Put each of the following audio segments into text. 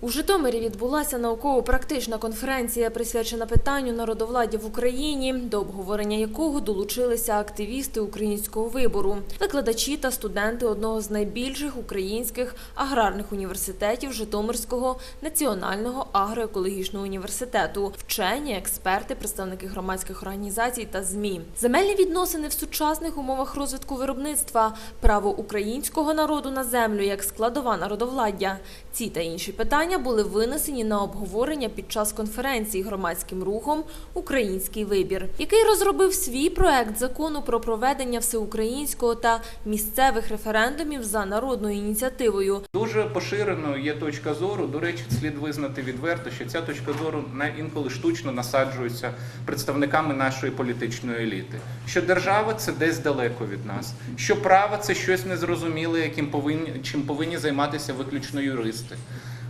У Житомирі відбулася науково-практична конференція, присвячена питанню народовладдя в Україні, до обговорення якого долучилися активісти українського вибору, викладачі та студенти одного з найбільших українських аграрних університетів Житомирського національного агроекологічного університету, вчені, експерти, представники громадських організацій та змі. Земельні відносини в сучасних умовах розвитку виробництва, право українського народу на землю як складова народовладдя. Ці та інші питання були винесені на обговорення під час конференції громадським рухом Український вибір, який розробив свій проект закону про проведення всеукраїнського та місцевих референдумів за народною ініціативою. Дуже поширеною є точка зору. До речі, слід визнати відверто, що ця точка зору інколи штучно насаджується представниками нашої політичної еліти. Що держава це десь далеко від нас, що право це щось незрозуміле, яким повинні чим повинні займатися виключно юристи.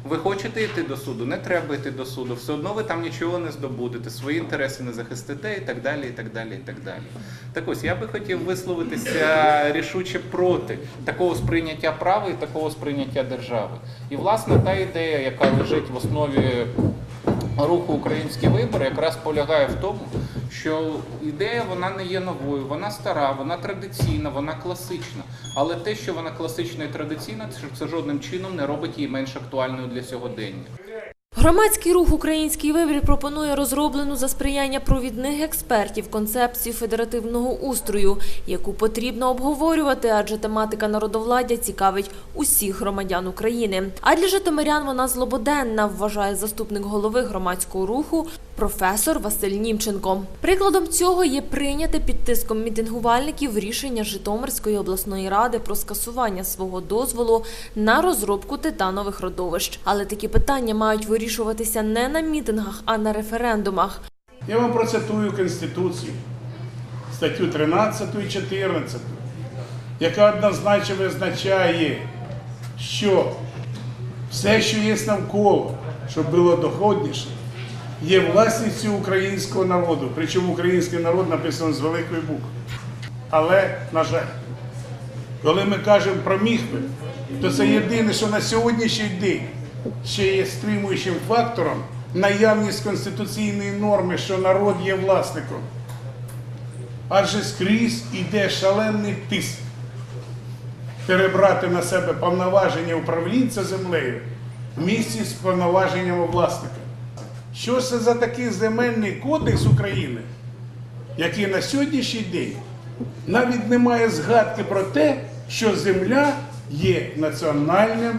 Ви хочете йти до суду, не треба йти до суду, все одно ви там нічого не здобудете, свої інтереси не захистите і так далі. і так далі, і так далі. Так ось я би хотів висловитися рішуче проти такого сприйняття права і такого сприйняття держави. І власне та ідея, яка лежить в основі руху український вибор, якраз полягає в тому, що ідея вона не є новою, вона стара, вона традиційна, вона класична. Але те, що вона класична і традиційна, це, жодним чином не робить її менш актуальною для сьогодення. Громадський рух Український вибір пропонує розроблену за сприяння провідних експертів концепцію федеративного устрою, яку потрібно обговорювати, адже тематика народовладдя цікавить усіх громадян України. А для житомирян вона злободенна, вважає заступник голови громадського руху професор Василь Німченко. Прикладом цього є прийняте під тиском мітингувальників рішення Житомирської обласної ради про скасування свого дозволу на розробку титанових родовищ. Але такі питання мають вирішуватися не на мітингах, а на референдумах. Я вам процитую Конституцію, статтю 13 і 14, яка однозначно визначає, що все, що є навколо, щоб було доходніше, є власністю українського народу. Причому український народ написано з великої букви. Але, на жаль, коли ми кажемо про міхви, то це єдине, що на сьогоднішній день ще є стримуючим фактором наявність конституційної норми, що народ є власником. Адже скрізь іде шалений тиск перебрати на себе повноваження управлінця землею в місці з повноваженнями власника. Що це за такий земельний кодекс України, який на сьогоднішній день навіть не має згадки про те, що земля є національним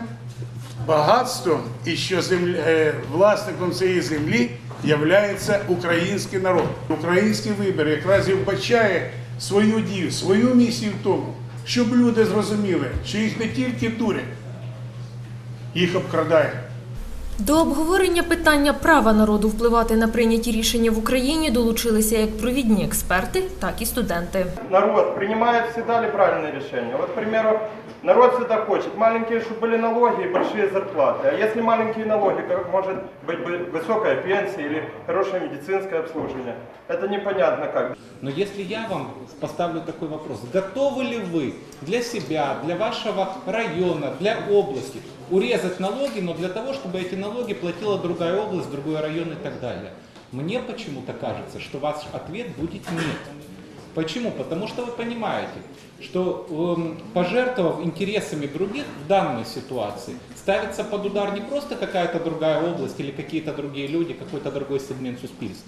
багатством і що земля, е, власником цієї землі являється український народ. Український вибір якраз і вбачає свою дію, свою місію в тому, щоб люди зрозуміли, що їх не тільки дурять, їх обкрадають. До обговорення питання права народу впливати на прийняті рішення в Україні долучилися як провідні експерти, так і студенти. народ принимает всегда ли правильные решения. Вот, к примеру, народ всегда хочет маленькие, чтобы были налоги и большие зарплаты. А если маленькие налоги, как может быть бы- высокая пенсия или хорошее медицинское обслуживание? Это непонятно как. Но если я вам поставлю такой вопрос, готовы ли вы для себя, для вашего района, для области урезать налоги, но для того, чтобы эти налоги платила другая область, другой район и так далее? Мне почему-то кажется, что ваш ответ будет нет. Почему? Потому что вы понимаете, что эм, пожертвовав интересами других в данной ситуации, ставится под удар не просто какая-то другая область или какие-то другие люди, какой-то другой сегмент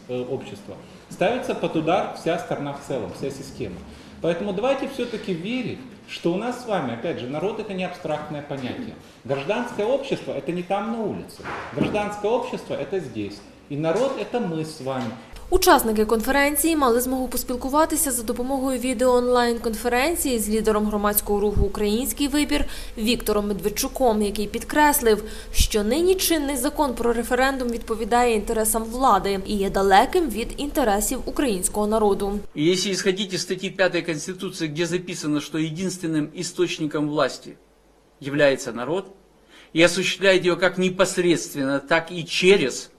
э, общества. Ставится под удар вся страна в целом, вся система. Поэтому давайте все-таки верить, что у нас с вами, опять же, народ это не абстрактное понятие. Гражданское общество это не там на улице. Гражданское общество это здесь. И народ это мы с вами. Учасники конференції мали змогу поспілкуватися за допомогою відео-онлайн-конференції з лідером громадського руху Український вибір Віктором Медведчуком, який підкреслив, що нині чинний закон про референдум відповідає інтересам влади і є далеким від інтересів українського народу. И если исходить из статьи 5 Конституции, где записано, что единственным источником власти является народ, и осуществляет ее как непосредственно, так и через,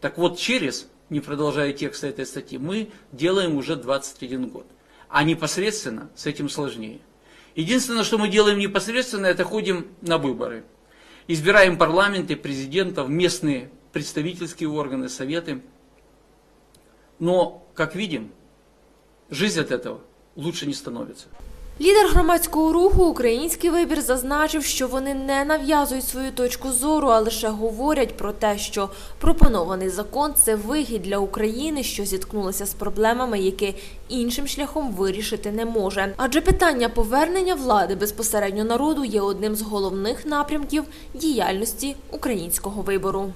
так вот через, не продолжая текста этой статьи, мы делаем уже 21 год. А непосредственно с этим сложнее. Единственное, что мы делаем непосредственно, это ходим на выборы. избираем парламенты, президентов, местные представительские органы, советы. Но, как видим, жизнь от этого лучше не становится. Лідер громадського руху Український вибір зазначив, що вони не нав'язують свою точку зору, а лише говорять про те, що пропонований закон це вихід для України, що зіткнулася з проблемами, які іншим шляхом вирішити не може. Адже питання повернення влади безпосередньо народу є одним з головних напрямків діяльності українського вибору.